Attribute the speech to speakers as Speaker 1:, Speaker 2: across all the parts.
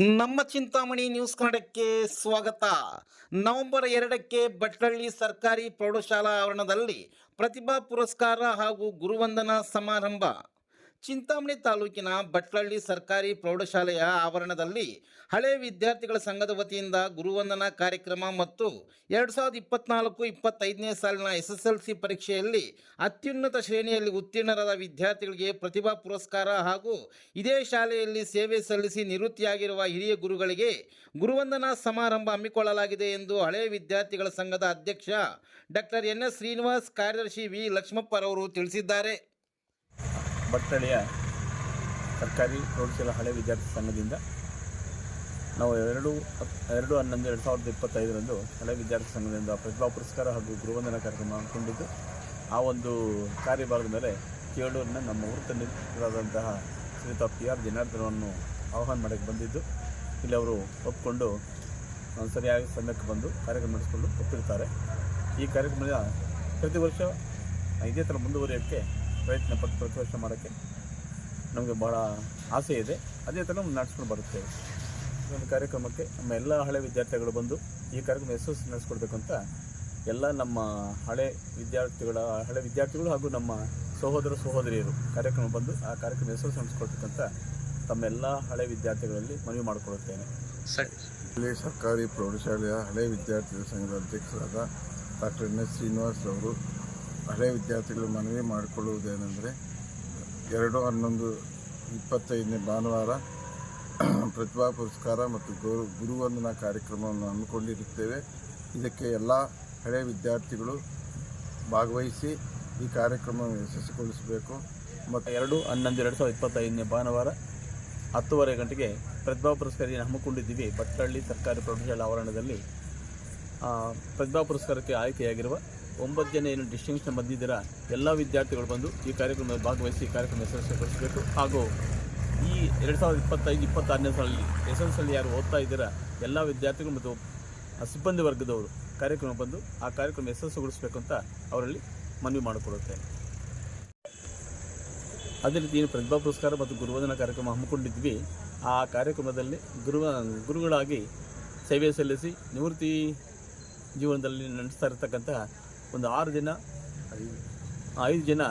Speaker 1: ನಮ್ಮ ಚಿಂತಾಮಣಿ ನ್ಯೂಸ್ ಕನ್ನಡಕ್ಕೆ ಸ್ವಾಗತ. ನವೆಂಬರ್ ಎರಡಕ್ಕೆ ಭಟ್ಟಳ್ಳಿ ಸರ್ಕಾರಿ ಪ್ರೌಢಶಾಲಾ ಆವರಣದಲ್ಲಿ ಪ್ರತಿಭಾ ಪುರಸ್ಕಾರ ಹಾಗೂ ಗುರುವಂದನಾ ಸಮಾರಂಭ. ಚಿಂತಾಮಣಿ ತಾಲೂಕಿನ ಭಟ್ಲಳ್ಳಿ ಸರ್ಕಾರಿ ಪ್ರೌಢಶಾಲೆಯ ಆವರಣದಲ್ಲಿ ಹಳೆ ವಿದ್ಯಾರ್ಥಿಗಳ ಸಂಘದ ವತಿಯಿಂದ ಗುರುವಂದನಾ ಕಾರ್ಯಕ್ರಮ ಮತ್ತು ಎರಡು ಸಾವಿರದ ಇಪ್ಪತ್ನಾಲ್ಕು ಇಪ್ಪತ್ತೈದನೇ ಸಾಲಿನ ಎಸ್ ಎಸ್ ಎಲ್ ಸಿ ಪರೀಕ್ಷೆಯಲ್ಲಿ ಅತ್ಯುನ್ನತ ಶ್ರೇಣಿಯಲ್ಲಿ ಉತ್ತೀರ್ಣರಾದ ವಿದ್ಯಾರ್ಥಿಗಳಿಗೆ ಪ್ರತಿಭಾ ಪುರಸ್ಕಾರ ಹಾಗೂ ಇದೇ ಶಾಲೆಯಲ್ಲಿ ಸೇವೆ ಸಲ್ಲಿಸಿ ನಿವೃತ್ತಿಯಾಗಿರುವ ಹಿರಿಯ ಗುರುಗಳಿಗೆ ಗುರುವಂದನಾ ಸಮಾರಂಭ ಹಮ್ಮಿಕೊಳ್ಳಲಾಗಿದೆ ಎಂದು ಹಳೆ ವಿದ್ಯಾರ್ಥಿಗಳ ಸಂಘದ ಅಧ್ಯಕ್ಷ ಡಾಕ್ಟರ್ ಎನ್ ಎಸ್ ಶ್ರೀನಿವಾಸ್ ಕಾರ್ಯದರ್ಶಿ ವಿ ಲಕ್ಷ್ಮಪ್ಪರವರು ತಿಳಿಸಿದ್ದಾರೆ.
Speaker 2: ಭಟ್ಕಳಿಯ ಸರ್ಕಾರಿ ಪ್ರೌಢಶಾಲಾ ಹಳೆ ವಿದ್ಯಾರ್ಥಿ ಸಂಘದಿಂದ ನಾವು ಎರಡು ಎರಡು ಹನ್ನೊಂದು, ಎರಡು ಸಾವಿರದ ಇಪ್ಪತ್ತೈದರಂದು ಹಳೆ ವಿದ್ಯಾರ್ಥಿ ಸಂಘದಿಂದ ಪ್ರತಿಭಾ ಪುರಸ್ಕಾರ ಹಾಗೂ ಗುರುವಂದನಾ ಕಾರ್ಯಕ್ರಮ ಹಮ್ಮಿಕೊಂಡಿದ್ದು ಆ ಒಂದು ಕಾರ್ಯಭಾರದ ಮೇಲೆ ಕೇಳೂರಿನ ನಮ್ಮ ವೃತ್ತನಿರಾದಂತಹ ಶ್ರೀತಾ ಪಿ ಆರ್ ಜನಾರ್ದನವನ್ನು ಆಹ್ವಾನ ಮಾಡೋಕ್ಕೆ ಬಂದಿದ್ದು, ಇಲ್ಲಿ ಅವರು ಒಪ್ಪಿಕೊಂಡು ಸರಿಯಾಗಿ ಸಮಯಕ್ಕೆ ಬಂದು ಕಾರ್ಯಕ್ರಮ ನಡೆಸಿಕೊಂಡು ಒಪ್ಪಿರ್ತಾರೆ. ಈ ಕಾರ್ಯಕ್ರಮದ ಪ್ರತಿ ವರ್ಷ ಇದೇ ಥರ ಮುಂದುವರಿಯೋಕ್ಕೆ ಪ್ರಯತ್ನ ಪಟ್ಟು ಪ್ರತಿ ವರ್ಷ ಮಾಡೋಕ್ಕೆ ನಮಗೆ ಭಾಳ ಆಸೆ ಇದೆ. ಅದೇ ಥರ ನಾವು ನಡೆಸ್ಕೊಂಡು ಬರುತ್ತೇವೆ ಈ ಒಂದು ಕಾರ್ಯಕ್ರಮಕ್ಕೆ ನಮ್ಮ ಎಲ್ಲ ಹಳೆ ವಿದ್ಯಾರ್ಥಿಗಳು ಬಂದು ಈ ಕಾರ್ಯಕ್ರಮ ಯಶಸ್ಸು ನಡೆಸ್ಕೊಡ್ಬೇಕು ಅಂತ ಎಲ್ಲ ನಮ್ಮ ಹಳೆ ವಿದ್ಯಾರ್ಥಿಗಳ ಹಳೆ ವಿದ್ಯಾರ್ಥಿಗಳು ಹಾಗೂ ನಮ್ಮ ಸಹೋದರ ಸಹೋದರಿಯರು ಕಾರ್ಯಕ್ರಮ ಬಂದು ಆ ಕಾರ್ಯಕ್ರಮ ಯಶಸ್ಸು ನಡೆಸ್ಕೊಡ್ಬೇಕಂತ ತಮ್ಮೆಲ್ಲ ಹಳೆ ವಿದ್ಯಾರ್ಥಿಗಳಲ್ಲಿ ಮನವಿ ಮಾಡಿಕೊಳ್ಳುತ್ತೇನೆ.
Speaker 3: ಇಲ್ಲಿ ಸರ್ಕಾರಿ ಪ್ರೌಢಶಾಲೆಯ ಹಳೆ ವಿದ್ಯಾರ್ಥಿಗಳ ಸಂಘದ ಅಧ್ಯಕ್ಷರಾದ ಡಾಕ್ಟರ್ ಎನ್ ಎಸ್ ಶ್ರೀನಿವಾಸ್ ಅವರು ಹಳೆ ವಿದ್ಯಾರ್ಥಿಗಳು ಮನವಿ ಮಾಡಿಕೊಳ್ಳುವುದೇನೆಂದರೆ ಎರಡು ಹನ್ನೊಂದು ಇಪ್ಪತ್ತೈದನೇ ಭಾನುವಾರ ಪ್ರತಿಭಾ ಪುರಸ್ಕಾರ ಮತ್ತು ಗುರು ಗುರುವಂದನಾ ಕಾರ್ಯಕ್ರಮವನ್ನು ಹಮ್ಮಿಕೊಂಡಿರುತ್ತೇವೆ. ಇದಕ್ಕೆ ಎಲ್ಲ ಹಳೆ ವಿದ್ಯಾರ್ಥಿಗಳು ಭಾಗವಹಿಸಿ ಈ ಕಾರ್ಯಕ್ರಮವನ್ನು ಯಶಸ್ವಿಗೊಳಿಸಬೇಕು. ಮತ್ತು
Speaker 2: ಎರಡು ಹನ್ನೊಂದು ಎರಡು ಸಾವಿರದ ಇಪ್ಪತ್ತೈದನೇ ಭಾನುವಾರ ಹತ್ತುವರೆ ಗಂಟೆಗೆ ಪ್ರತಿಭಾ ಪುರಸ್ಕಾರ ಹಮ್ಮಿಕೊಂಡಿದ್ದೀವಿ. ಭಟ್ಟಹಳ್ಳಿ ಸರ್ಕಾರಿ ಪ್ರೌಢಶಾಲಾ ಆವರಣದಲ್ಲಿ ಪ್ರತಿಭಾ ಪುರಸ್ಕಾರಕ್ಕೆ ಆಯ್ಕೆಯಾಗಿರುವ ಒಂಬತ್ತು ಜನ ಏನು ಡಿಸ್ಟಿಂಕ್ಷನ್ ಬಂದಿದ್ದೀರಾ, ಎಲ್ಲ ವಿದ್ಯಾರ್ಥಿಗಳು ಬಂದು ಈ ಕಾರ್ಯಕ್ರಮದಲ್ಲಿ ಭಾಗವಹಿಸಿ ಕಾರ್ಯಕ್ರಮ ಯಶಸ್ವಿಗೊಳಿಸಬೇಕು. ಹಾಗೂ ಈ ಎರಡು ಸಾವಿರದ ಇಪ್ಪತ್ತೈದು, ಇಪ್ಪತ್ತಾರನೇ ಸಾಲಲ್ಲಿ ಎಸ್ ಎಲ್ ಸಿ ಯಾರು ಓದ್ತಾ ಇದ್ದೀರಾ, ಎಲ್ಲ ವಿದ್ಯಾರ್ಥಿಗಳು ಮತ್ತು ಸಿಬ್ಬಂದಿ ವರ್ಗದವರು ಕಾರ್ಯಕ್ರಮ ಬಂದು ಆ ಕಾರ್ಯಕ್ರಮ ಯಶಸ್ವಿಗೊಳಿಸಬೇಕು ಅಂತ ಅವರಲ್ಲಿ ಮನವಿ ಮಾಡಿಕೊಳ್ಳುತ್ತೇನೆ. ಅದೇ ರೀತಿ ಏನು ಪ್ರತಿಭಾ ಪುರಸ್ಕಾರ ಮತ್ತು ಗುರುವಂದನ ಕಾರ್ಯಕ್ರಮ ಹಮ್ಮಿಕೊಂಡಿದ್ವಿ. ಆ ಕಾರ್ಯಕ್ರಮದಲ್ಲಿ ಗುರು, ಗುರುಗಳಾಗಿ ಸೇವೆ ಸಲ್ಲಿಸಿ ನಿವೃತ್ತಿ ಜೀವನದಲ್ಲಿ ನಡೆಸ್ತಾ ಇರತಕ್ಕಂತಹ ಒಂದು ಆರು ದಿನ, ಐದು ಜನ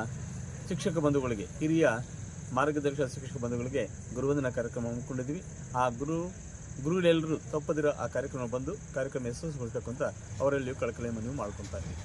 Speaker 2: ಶಿಕ್ಷಕ ಬಂಧುಗಳಿಗೆ, ಹಿರಿಯ ಮಾರ್ಗದರ್ಶಕ ಶಿಕ್ಷಕ ಬಂಧುಗಳಿಗೆ ಗುರುವಂದನಾ ಕಾರ್ಯಕ್ರಮ ಹಮ್ಮಿಕೊಂಡಿದ್ವಿ ಆ ಗುರು, ಗುರುಗಳೆಲ್ಲರೂ ತಪ್ಪದಿರೋ ಆ ಕಾರ್ಯಕ್ರಮ ಬಂದು ಕಾರ್ಯಕ್ರಮ ಯಶಸ್ವಿಗೊಳಿಸಬೇಕು ಅಂತ ಅವರಲ್ಲಿಯೂ ಕಳಕಳಿ ಮನವಿ ಮಾಡ್ಕೊತಾ ಇದ್ದೀವಿ.